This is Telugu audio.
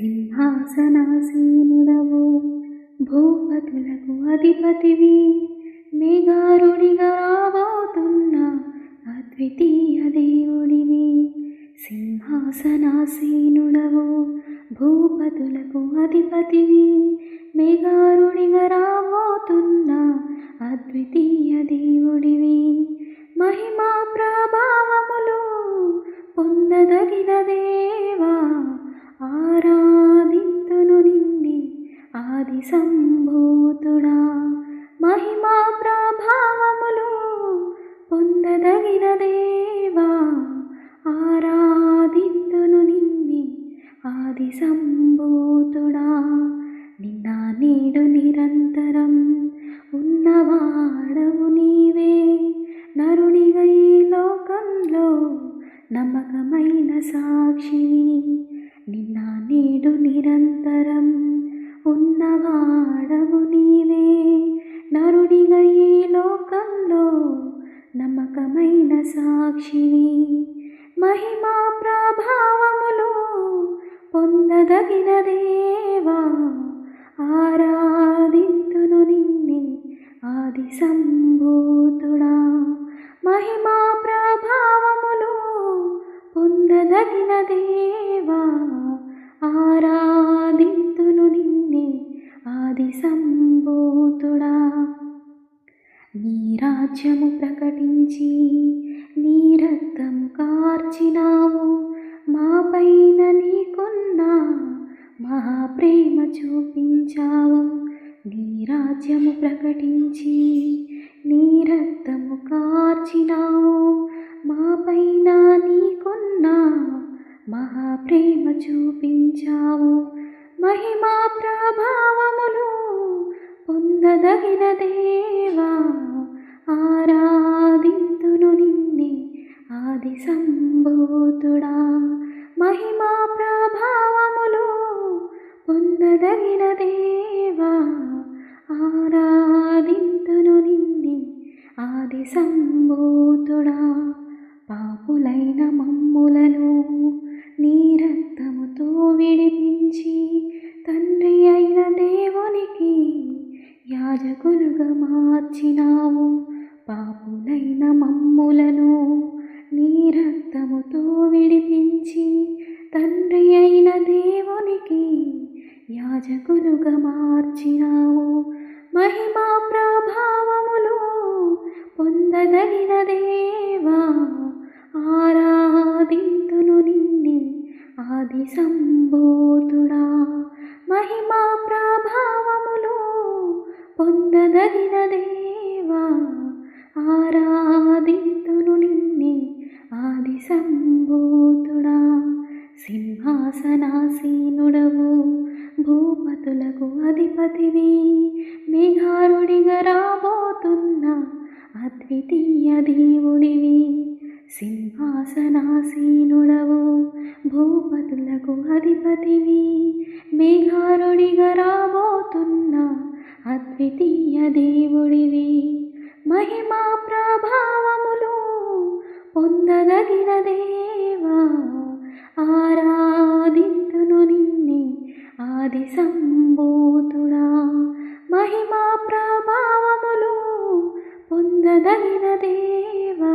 సింహాసనాసీనుడవు భూపతులకు అధిపతివి మేఘారుడిగా రాబోతున్న అద్వితీయ దేవుడివి. సింహాసనాసీనుడవు భూపతులకు అధిపతివి మేఘారుడిగా రాబోతున్న అద్వితీయ దేవుడివి. మహిమా ప్రభావములు పొందదగిన దేవా. సంభూతుడా. మహిమా ప్రభావములు పొందదగిన దేవా. ఆరాధితును నిన్ని ఆది సంభూతుడా. నిన్న నేడు నిరంతరం ఉన్నవాడవు నీవే. నరునిగా లోకంలో నమ్మకమైన సాక్షివి. నిన్న నేడు నిరంతరం ఉన్నవాడవు నీవే. నరుడిగా ఈ లోకంలో నమ్మకమైన సాక్షివి. మహిమా ప్రభావములు పొందదగిన దేవా ఆరాధింతును నిన్నే ఆది సంభూతుడా. మహిమా ప్రభావములు పొందదగిన దేవా ఆరా సంభూతుడా నీ రాజ్యము ప్రకటించి నీ రక్తం కార్చినావు. మా పైన నీకున్న మహాప్రేమ చూపించావు. నీ రాజ్యము ప్రకటించి నీ రక్తము కార్చినావు. మాపైన నీకున్న మహాప్రేమ చూపించావు. మహిమా ప్రభావములు పొందదగిన దేవా ఆరాధింతును నిన్నే ఆది సంభూతుడా మహిమా ప్రభావములు పొందదగిన దేవా ఆరాధింతును నిన్నే ఆది సంభూతుడా పాపులైన మమ్ములను నీ రక్తముతో విడిపించి మార్చినావు పాపులైన మమ్ములను నీ రక్తముతో విడిపించి తండ్రి అయిన దేవునికి యాజకులుగా మార్చినావు. మహిమా ప్రభావములు పొందదగిన దేవా ఆరాధింతును నిన్నే ఆది సంబోతుడా మహిమా ప్రభావములు పొందదగిన దేవా ఆరాధితును నిన్నే ఆది సంభూతుడా సింహాసనాసీనుడవు భూపతులకు అధిపతివి. మేఘారుడిగా రాబోతున్న అద్వితీయ దేవుడివి. సింహాసనాసీనుడవు భూపతులకు అధిపతివి. మేఘారుడిగా రాబోతున్న అద్వితీయ దేవుడివి. మహిమా ప్రభావములు పొందదగిన దేవా ఆరాధితును నిన్నే ఆది సంబోతుడా మహిమా ప్రభావములు పొందదగిన దేవా.